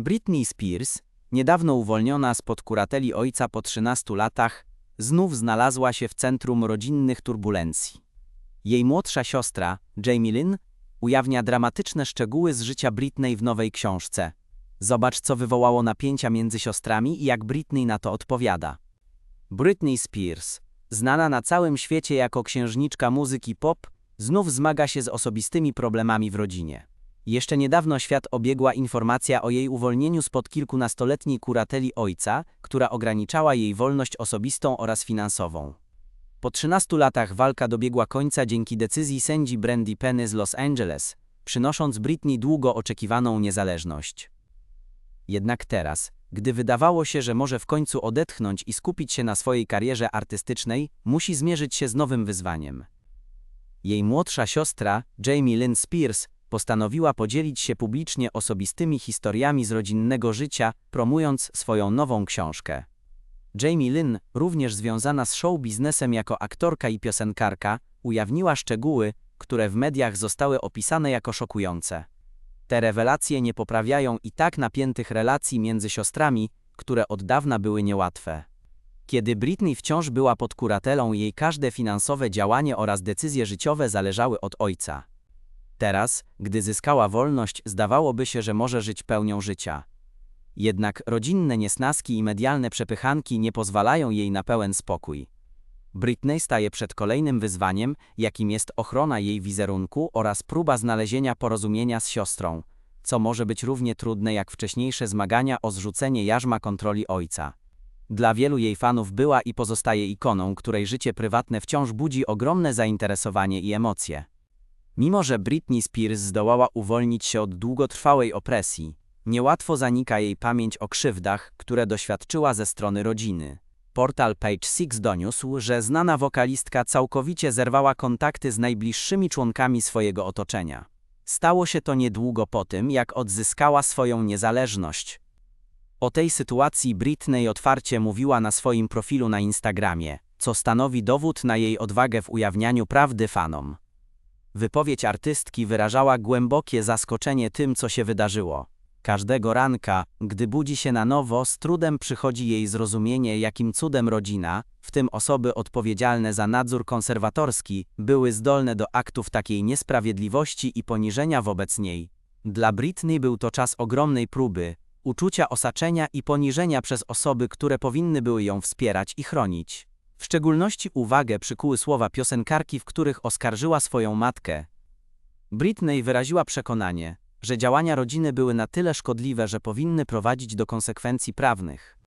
Britney Spears, niedawno uwolniona spod kurateli ojca po 13 latach, znów znalazła się w centrum rodzinnych turbulencji. Jej młodsza siostra, Jamie Lynn, ujawnia dramatyczne szczegóły z życia Britney w nowej książce. Zobacz, co wywołało napięcia między siostrami i jak Britney na to odpowiada. Britney Spears, znana na całym świecie jako księżniczka muzyki pop, znów zmaga się z osobistymi problemami w rodzinie. Jeszcze niedawno świat obiegła informacja o jej uwolnieniu spod kilkunastoletniej kurateli ojca, która ograniczała jej wolność osobistą oraz finansową. Po 13 latach walka dobiegła końca dzięki decyzji sędzi Brandy Penny z Los Angeles, przynosząc Britney długo oczekiwaną niezależność. Jednak teraz, gdy wydawało się, że może w końcu odetchnąć i skupić się na swojej karierze artystycznej, musi zmierzyć się z nowym wyzwaniem. Jej młodsza siostra, Jamie Lynn Spears, postanowiła podzielić się publicznie osobistymi historiami z rodzinnego życia, promując swoją nową książkę. Jamie Lynn, również związana z show biznesem jako aktorka i piosenkarka, ujawniła szczegóły, które w mediach zostały opisane jako szokujące. Te rewelacje nie poprawiają i tak napiętych relacji między siostrami, które od dawna były niełatwe. Kiedy Britney wciąż była pod kuratelą, jej każde finansowe działanie oraz decyzje życiowe zależały od ojca. Teraz, gdy zyskała wolność, zdawałoby się, że może żyć pełnią życia. Jednak rodzinne niesnaski i medialne przepychanki nie pozwalają jej na pełen spokój. Britney staje przed kolejnym wyzwaniem, jakim jest ochrona jej wizerunku oraz próba znalezienia porozumienia z siostrą, co może być równie trudne jak wcześniejsze zmagania o zrzucenie jarzma kontroli ojca. Dla wielu jej fanów była i pozostaje ikoną, której życie prywatne wciąż budzi ogromne zainteresowanie i emocje. Mimo, że Britney Spears zdołała uwolnić się od długotrwałej opresji, niełatwo zanika jej pamięć o krzywdach, które doświadczyła ze strony rodziny. Portal Page Six doniósł, że znana wokalistka całkowicie zerwała kontakty z najbliższymi członkami swojego otoczenia. Stało się to niedługo po tym, jak odzyskała swoją niezależność. O tej sytuacji Britney otwarcie mówiła na swoim profilu na Instagramie, co stanowi dowód na jej odwagę w ujawnianiu prawdy fanom. Wypowiedź artystki wyrażała głębokie zaskoczenie tym, co się wydarzyło. Każdego ranka, gdy budzi się na nowo, z trudem przychodzi jej zrozumienie, jakim cudem rodzina, w tym osoby odpowiedzialne za nadzór konserwatorski, były zdolne do aktów takiej niesprawiedliwości i poniżenia wobec niej. Dla Britney był to czas ogromnej próby, uczucia osaczenia i poniżenia przez osoby, które powinny były ją wspierać i chronić. W szczególności uwagę przykuły słowa piosenkarki, w których oskarżyła swoją matkę. Britney wyraziła przekonanie, że działania rodziny były na tyle szkodliwe, że powinny prowadzić do konsekwencji prawnych.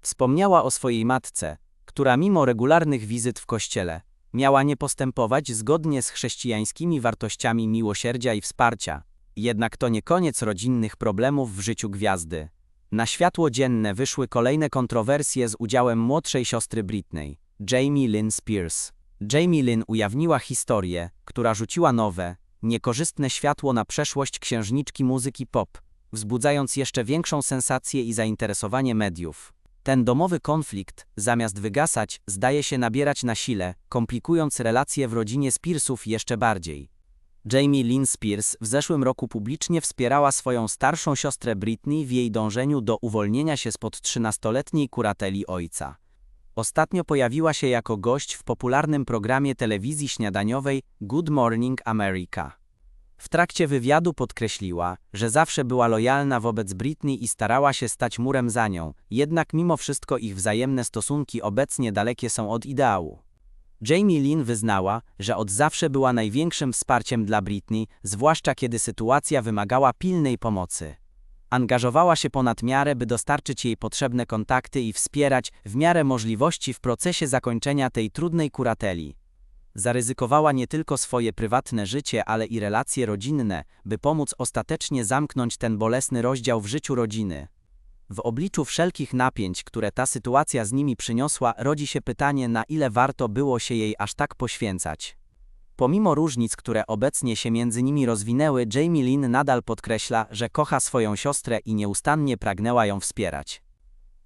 Wspomniała o swojej matce, która mimo regularnych wizyt w kościele miała nie postępować zgodnie z chrześcijańskimi wartościami miłosierdzia i wsparcia. Jednak to nie koniec rodzinnych problemów w życiu gwiazdy. Na światło dzienne wyszły kolejne kontrowersje z udziałem młodszej siostry Britney, Jamie Lynn Spears. Jamie Lynn ujawniła historię, która rzuciła nowe, niekorzystne światło na przeszłość księżniczki muzyki pop, wzbudzając jeszcze większą sensację i zainteresowanie mediów. Ten domowy konflikt, zamiast wygasać, zdaje się nabierać na sile, komplikując relacje w rodzinie Spearsów jeszcze bardziej. Jamie Lynn Spears w zeszłym roku publicznie wspierała swoją starszą siostrę Britney w jej dążeniu do uwolnienia się spod 13-letniej kurateli ojca. Ostatnio pojawiła się jako gość w popularnym programie telewizji śniadaniowej Good Morning America. W trakcie wywiadu podkreśliła, że zawsze była lojalna wobec Britney i starała się stać murem za nią, jednak mimo wszystko ich wzajemne stosunki obecnie dalekie są od ideału. Jamie Lynn wyznała, że od zawsze była największym wsparciem dla Britney, zwłaszcza kiedy sytuacja wymagała pilnej pomocy. Angażowała się ponad miarę, by dostarczyć jej potrzebne kontakty i wspierać w miarę możliwości w procesie zakończenia tej trudnej kurateli. Zaryzykowała nie tylko swoje prywatne życie, ale i relacje rodzinne, by pomóc ostatecznie zamknąć ten bolesny rozdział w życiu rodziny. W obliczu wszelkich napięć, które ta sytuacja z nimi przyniosła, rodzi się pytanie, na ile warto było się jej aż tak poświęcać. Pomimo różnic, które obecnie się między nimi rozwinęły, Jamie Lynn nadal podkreśla, że kocha swoją siostrę i nieustannie pragnęła ją wspierać.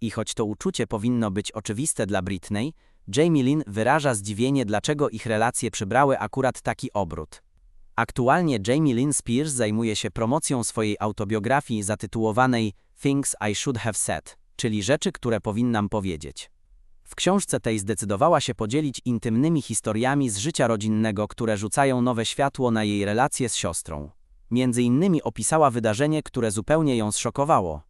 I choć to uczucie powinno być oczywiste dla Britney, Jamie Lynn wyraża zdziwienie, dlaczego ich relacje przybrały akurat taki obrót. Aktualnie Jamie Lynn Spears zajmuje się promocją swojej autobiografii zatytułowanej Things I Should Have Said, czyli rzeczy, które powinnam powiedzieć. W książce tej zdecydowała się podzielić intymnymi historiami z życia rodzinnego, które rzucają nowe światło na jej relacje z siostrą. Między innymi opisała wydarzenie, które zupełnie ją zszokowało.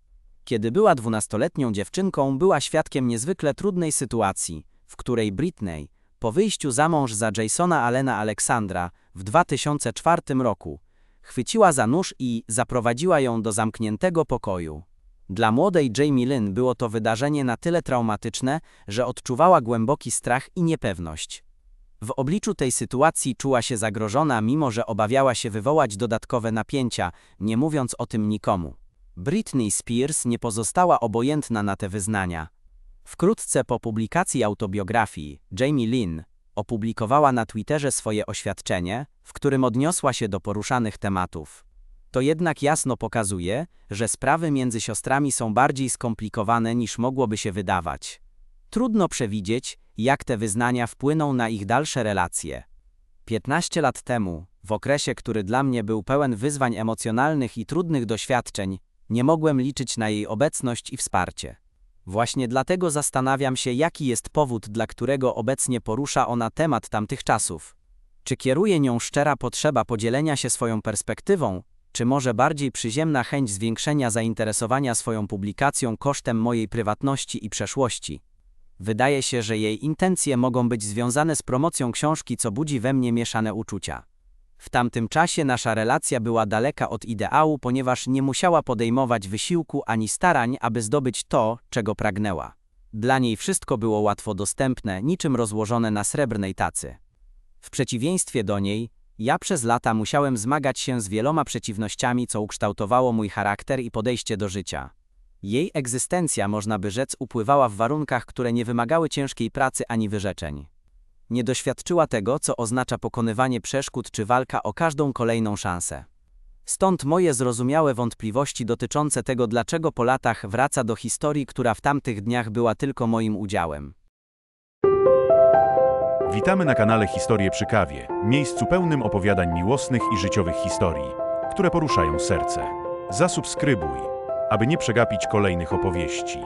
Kiedy była dwunastoletnią dziewczynką, była świadkiem niezwykle trudnej sytuacji, w której Britney, po wyjściu za mąż za Jasona Allena Aleksandra w 2004 roku, chwyciła za nóż i zaprowadziła ją do zamkniętego pokoju. Dla młodej Jamie Lynn było to wydarzenie na tyle traumatyczne, że odczuwała głęboki strach i niepewność. W obliczu tej sytuacji czuła się zagrożona, mimo że obawiała się wywołać dodatkowe napięcia, nie mówiąc o tym nikomu. Britney Spears nie pozostała obojętna na te wyznania. Wkrótce po publikacji autobiografii, Jamie Lynn opublikowała na Twitterze swoje oświadczenie, w którym odniosła się do poruszanych tematów. To jednak jasno pokazuje, że sprawy między siostrami są bardziej skomplikowane niż mogłoby się wydawać. Trudno przewidzieć, jak te wyznania wpłyną na ich dalsze relacje. 15 lat temu, w okresie, który dla mnie był pełen wyzwań emocjonalnych i trudnych doświadczeń, nie mogłem liczyć na jej obecność i wsparcie. Właśnie dlatego zastanawiam się, jaki jest powód, dla którego obecnie porusza ona temat tamtych czasów. Czy kieruje nią szczera potrzeba podzielenia się swoją perspektywą, czy może bardziej przyziemna chęć zwiększenia zainteresowania swoją publikacją kosztem mojej prywatności i przeszłości? Wydaje się, że jej intencje mogą być związane z promocją książki, co budzi we mnie mieszane uczucia. W tamtym czasie nasza relacja była daleka od ideału, ponieważ nie musiała podejmować wysiłku ani starań, aby zdobyć to, czego pragnęła. Dla niej wszystko było łatwo dostępne, niczym rozłożone na srebrnej tacy. W przeciwieństwie do niej, ja przez lata musiałem zmagać się z wieloma przeciwnościami, co ukształtowało mój charakter i podejście do życia. Jej egzystencja, można by rzec, upływała w warunkach, które nie wymagały ciężkiej pracy ani wyrzeczeń. Nie doświadczyła tego, co oznacza pokonywanie przeszkód czy walka o każdą kolejną szansę. Stąd moje zrozumiałe wątpliwości dotyczące tego, dlaczego po latach wraca do historii, która w tamtych dniach była tylko moim udziałem. Witamy na kanale Historie przy kawie, miejscu pełnym opowiadań miłosnych i życiowych historii, które poruszają serce. Zasubskrybuj, aby nie przegapić kolejnych opowieści.